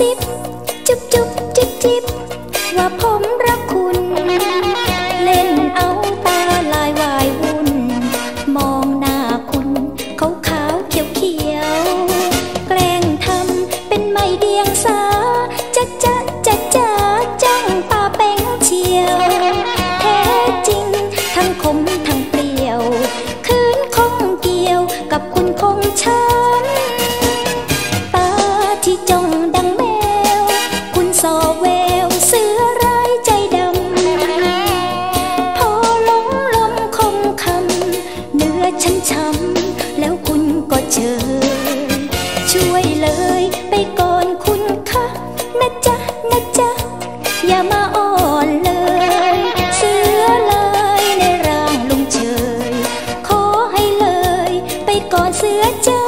ซิบจุ๊บจุ๊บจิ๊บจิ๊บว่าพอ นะจ๊ะ อย่ามาอ่อนเลย เสือเลยในร่างลุงเฉยขอให้เลย ไปก่อนเสือเจ้า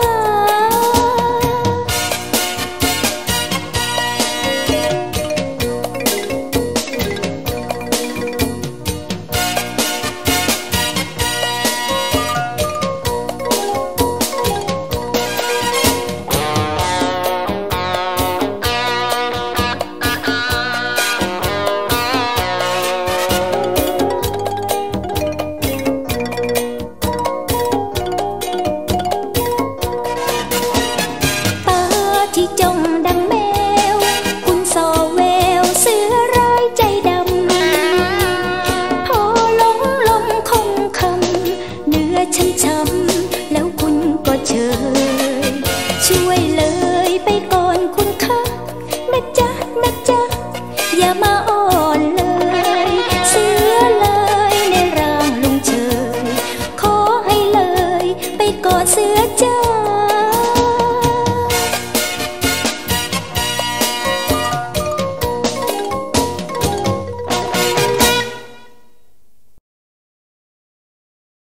นะจ๊ะ อย่ามาอ่อนเลย เสีอเลยในร่างลุงเชยขอให้เลย ไปกอดเสือเจ้า